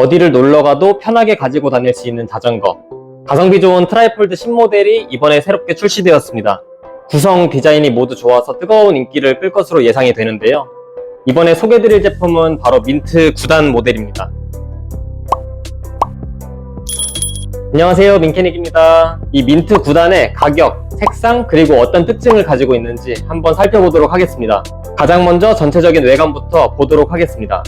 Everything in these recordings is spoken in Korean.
어디를 놀러 가도 편하게 가지고 다닐 수 있는 자전거. 가성비 좋은 트라이폴드 신모델이 이번에 새롭게 출시되었습니다. 구성 디자인이 모두 좋아서 뜨거운 인기를 끌 것으로 예상이 되는데요. 이번에 소개드릴 제품은 바로 민트 9단 모델입니다. 안녕하세요 민캐닉입니다. 이 민트 9단의 가격, 색상, 그리고 어떤 특징을 가지고 있는지 한번 살펴보도록 하겠습니다. 가장 먼저 전체적인 외관부터 보도록 하겠습니다.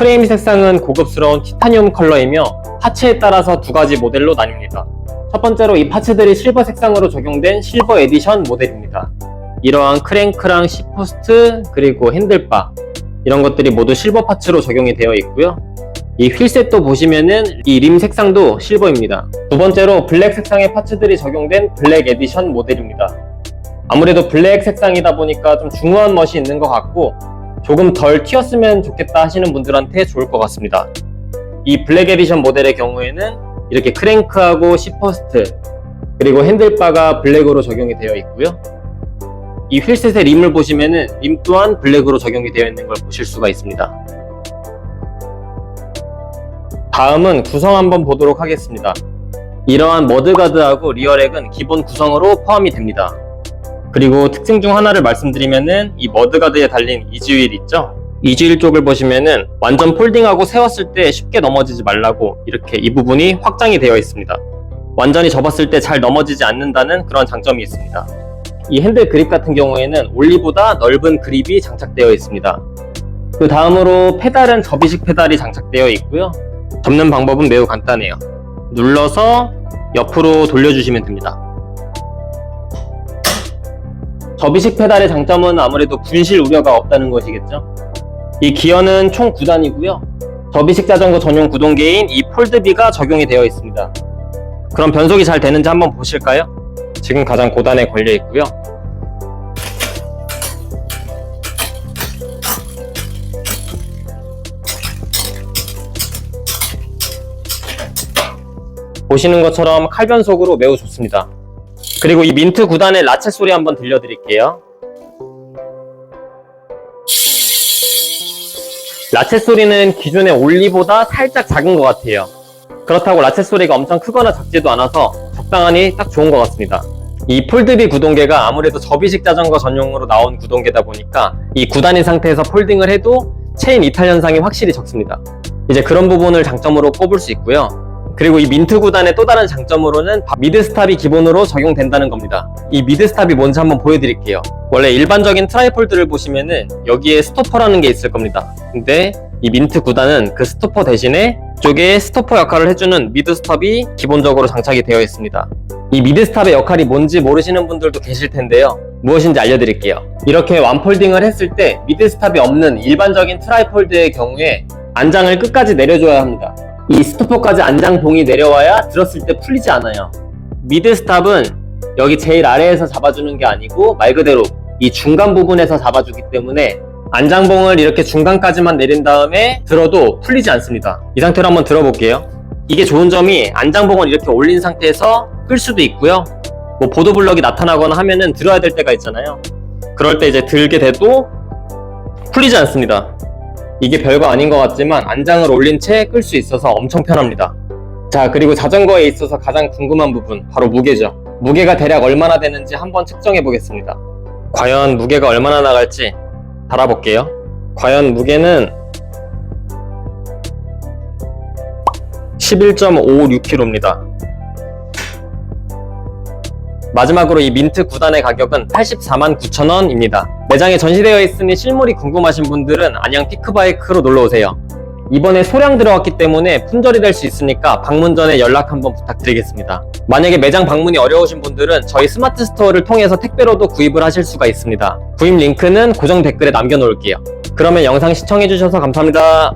프레임 색상은 고급스러운 티타늄 컬러이며 파츠에 따라서 두 가지 모델로 나뉩니다. 첫 번째로 이 파츠들이 실버 색상으로 적용된 실버 에디션 모델입니다. 이러한 크랭크랑 시포스트 그리고 핸들바 이런 것들이 모두 실버 파츠로 적용이 되어 있고요. 이 휠셋도 보시면은 이 림 색상도 실버입니다. 두 번째로 블랙 색상의 파츠들이 적용된 블랙 에디션 모델입니다. 아무래도 블랙 색상이다 보니까 좀 중후한 멋이 있는 것 같고 조금 덜 튀었으면 좋겠다 하시는 분들한테 좋을 것 같습니다. 이 블랙 에디션 모델의 경우에는 이렇게 크랭크하고 시퍼스트 그리고 핸들바가 블랙으로 적용이 되어 있고요. 이 휠셋의 림을 보시면은 림 또한 블랙으로 적용이 되어 있는 걸 보실 수가 있습니다. 다음은 구성 한번 보도록 하겠습니다. 이러한 머드가드하고 리어렉은 기본 구성으로 포함이 됩니다. 그리고 특징 중 하나를 말씀드리면은 이 머드가드에 달린 이즈휠 있죠? 이즈휠 쪽을 보시면은 완전 폴딩하고 세웠을 때 쉽게 넘어지지 말라고 이렇게 이 부분이 확장이 되어 있습니다. 완전히 접었을 때 잘 넘어지지 않는다는 그런 장점이 있습니다. 이 핸들 그립 같은 경우에는 올리보다 넓은 그립이 장착되어 있습니다. 그 다음으로 페달은 접이식 페달이 장착되어 있고요. 접는 방법은 매우 간단해요. 눌러서 옆으로 돌려주시면 됩니다. 접이식 페달의 장점은 아무래도 분실 우려가 없다는 것이겠죠. 이 기어는 총 9단이고요. 접이식 자전거 전용 구동계인 이 폴드비가 적용이 되어 있습니다. 그럼 변속이 잘 되는지 한번 보실까요? 지금 가장 고단에 걸려 있고요. 보시는 것처럼 칼 변속으로 매우 좋습니다. 그리고 이 민트 9단의 라체 소리 한번 들려드릴게요. 라체 소리는 기존의 올리보다 살짝 작은 것 같아요. 그렇다고 라체 소리가 엄청 크거나 작지도 않아서 적당하니 딱 좋은 것 같습니다. 이 폴드비 구동계가 아무래도 접이식 자전거 전용으로 나온 구동계다 보니까 이 9단인 상태에서 폴딩을 해도 체인 이탈 현상이 확실히 적습니다. 이제 그런 부분을 장점으로 꼽을 수 있고요. 그리고 이 민트 구단의 또 다른 장점으로는 미드 스탑이 기본으로 적용된다는 겁니다. 이 미드 스탑이 뭔지 한번 보여드릴게요. 원래 일반적인 트라이폴드를 보시면은 여기에 스토퍼라는 게 있을 겁니다. 근데 이 민트 구단은 그 스토퍼 대신에 쪽에 스토퍼 역할을 해주는 미드 스탑이 기본적으로 장착이 되어 있습니다. 이 미드 스탑의 역할이 뭔지 모르시는 분들도 계실 텐데요. 무엇인지 알려드릴게요. 이렇게 완폴딩을 했을 때 미드 스탑이 없는 일반적인 트라이폴드의 경우에 안장을 끝까지 내려줘야 합니다. 이 스토퍼까지 안장봉이 내려와야 들었을 때 풀리지 않아요. 미드 스탑은 여기 제일 아래에서 잡아주는 게 아니고 말 그대로 이 중간 부분에서 잡아주기 때문에 안장봉을 이렇게 중간까지만 내린 다음에 들어도 풀리지 않습니다. 이 상태로 한번 들어볼게요. 이게 좋은 점이 안장봉을 이렇게 올린 상태에서 끌 수도 있고요. 뭐 보도블럭이 나타나거나 하면은 들어야 될 때가 있잖아요. 그럴 때 이제 들게 돼도 풀리지 않습니다. 이게 별거 아닌 것 같지만 안장을 올린 채 끌 수 있어서 엄청 편합니다. 자, 그리고 자전거에 있어서 가장 궁금한 부분, 바로 무게죠. 무게가 대략 얼마나 되는지 한번 측정해 보겠습니다. 과연 무게가 얼마나 나갈지 달아볼게요. 과연 무게는 11.56kg입니다. 마지막으로 이 민트 9단의 가격은 84만 9천원입니다. 매장에 전시되어 있으니 실물이 궁금하신 분들은 안양 피크바이크로 놀러오세요. 이번에 소량 들어왔기 때문에 품절이 될 수 있으니까 방문 전에 연락 한번 부탁드리겠습니다. 만약에 매장 방문이 어려우신 분들은 저희 스마트 스토어를 통해서 택배로도 구입을 하실 수가 있습니다. 구입 링크는 고정 댓글에 남겨놓을게요. 그러면 영상 시청해주셔서 감사합니다.